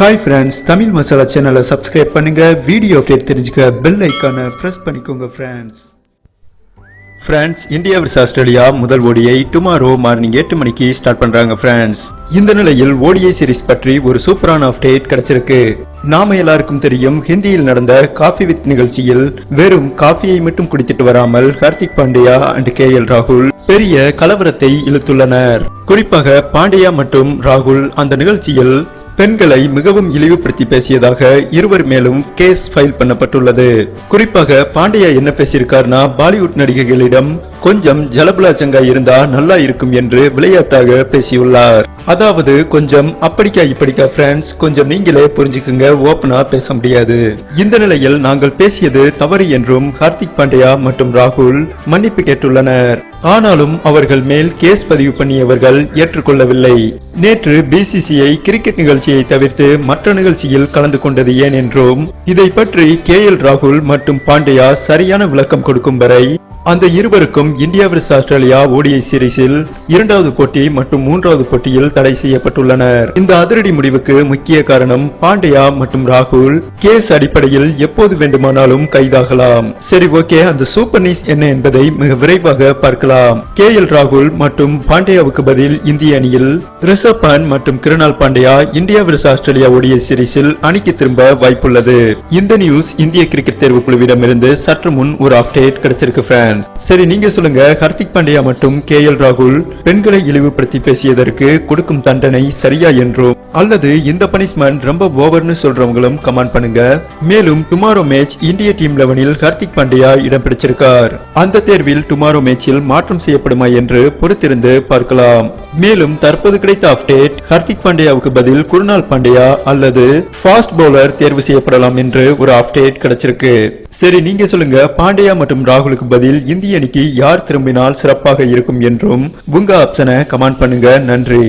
Hi friends Tamil masala சேனலை subscribe பண்ணுங்க. Video update தெரிஞ்சுக்க பெல் ஐக்கானை ப்ரெஸ் பண்ணிக்கோங்க friends friends India versus Australia முதல் ஓடியை டுமாரோ மார்னிங் எட்டு மணிக்கு ஸ்டார்ட் பண்றாங்க ஃப்ரெண்ட்ஸ் இந்த நிலையில் ஓடிஐ சீரிஸ் பற்றி ஒரு சூப்பரான அப்டேட் கிடைச்சிருக்கு. நாம எல்லாருக்கும் தெரியும் ஹிந்தியில் நடந்த காஃபி வித் நிகழ்ச்சியில் வெறும் காஃபியை மட்டும் குடித்துட்டு வராமல் Hardik Pandya and K L ராகுல் பெரிய கலவரத்தை இழுத்துள்ளனர். குறிப்பாக பாண்டியா மற்றும் ராகுல் அந்த நிகழ்ச்சியில் பெண்களை மிகவும் இழிவுபடுத்தி பேசியதாக இருவர் மேலும் கேஸ் ஃபைல் பண்ணப்பட்டுள்ளது. குறிப்பாக பாண்டியா என்ன பேசியிருக்காருன்னா பாலிவுட் நடிகைகளிடம் கொஞ்சம் ஜலபலாச்சங்கா இருந்தா நல்லா இருக்கும் என்று விளையாட்டாக பேசியுள்ளார். அதாவது கொஞ்சம் அப்படிக்கா இப்படிக்கா ஃப்ரெண்ட்ஸ் கொஞ்சம் நீங்களே புரிஞ்சுக்குங்க ஓப்பனா பேச முடியாது. இந்த நிலையில் நாங்கள் பேசியது தவறு என்றும் ஹார்திக் பாண்டியா மற்றும் ராகுல் மன்னிப்பு கேட்டுள்ளனர். ஆனாலும் அவர்கள் மேல் கேஸ் பதிவு பண்ணியவர்கள் ஏற்றுக்கொள்ளவில்லை. நேற்று பிசிசிஐ கிரிக்கெட் நிகழ்ச்சியை தவிர்த்து மற்ற நிகழ்ச்சியில் கலந்து கொண்டது ஏன் என்றும் இதை பற்றி கே எல் ராகுல் மற்றும் பாண்டியா சரியான விளக்கம் கொடுக்கும் வரை அந்த இருவருக்கும் இந்தியா vs ஆஸ்திரேலியா ஓடிஐ சீரிஸில் இரண்டாவது போட்டி மற்றும் மூன்றாவது போட்டியில் தடை செய்யப்பட்டுள்ளனர். இந்த அதிரடி முடிவுக்கு முக்கிய காரணம் பாண்டியா மற்றும் ராகுல். கேஸ் அடிப்படையில் எப்போது வேண்டுமானாலும் கைதாகலாம். சரி ஓகே அந்த சூப்பர் நியூஸ் என்ன என்பதை மிக விரைவாக பார்க்கலாம். கே எல் ராகுல் மற்றும் பாண்டியாவுக்கு பதில் இந்திய அணியில். ரிஷப் பண்ட் மற்றும் Krunal Pandya India vs Australia ODI சீரிஸில் அணிக்கு திரும்ப வாய்ப்புள்ளது. இந்த நியூஸ் இந்திய கிரிக்கெட் தேர்வு குழுவிடமிருந்து சற்று முன் ஒரு அப்டேட் கிடைச்சிருக்கு ஃபேன்ஸ் சரி நீங்க சொல்லுங்க. ஹர்திக் பாண்டியா மற்றும் கே எல் ராகுல் பெண்களை இழிவுபடுத்தி பேசியதற்கு கொடுக்கும் தண்டனை சரியா என்றும் அல்லது இந்த பனிஷ்மெண்ட் ரொம்ப ஓவர்னு சொல்றவங்களும் கமெண்ட் பண்ணுங்க. மேலும் டுமாரோ மேட்ச் இந்திய டீம் லெவனில் ஹர்திக் பாண்டியா இடம் பிடிச்சிருக்கார். அந்த தேர்வில் டுமாரோ மேட்சில் மாற்றம் செய்யப்படுமா என்று பொறுத்திருந்து பார்க்கலாம். மேலும் தற்போது கிடைத்த அப்டேட் ஹர்திக் பாண்டியாவுக்கு பதில் குருணால் பாண்டியா அல்லது ஃபாஸ்ட் பவுலர் தேர்வு செய்யப்படலாம் என்று ஒரு அப்டேட் கிடைச்சிருக்கு. சரி நீங்க சொல்லுங்க பாண்டியா மற்றும் ராகுலுக்கு பதில் இந்திய அணிக்கு யார் திரும்பினால் சிறப்பாக இருக்கும் என்றும் உங்க ஆப்ஷனை கமெண்ட் பண்ணுங்க. நன்றி.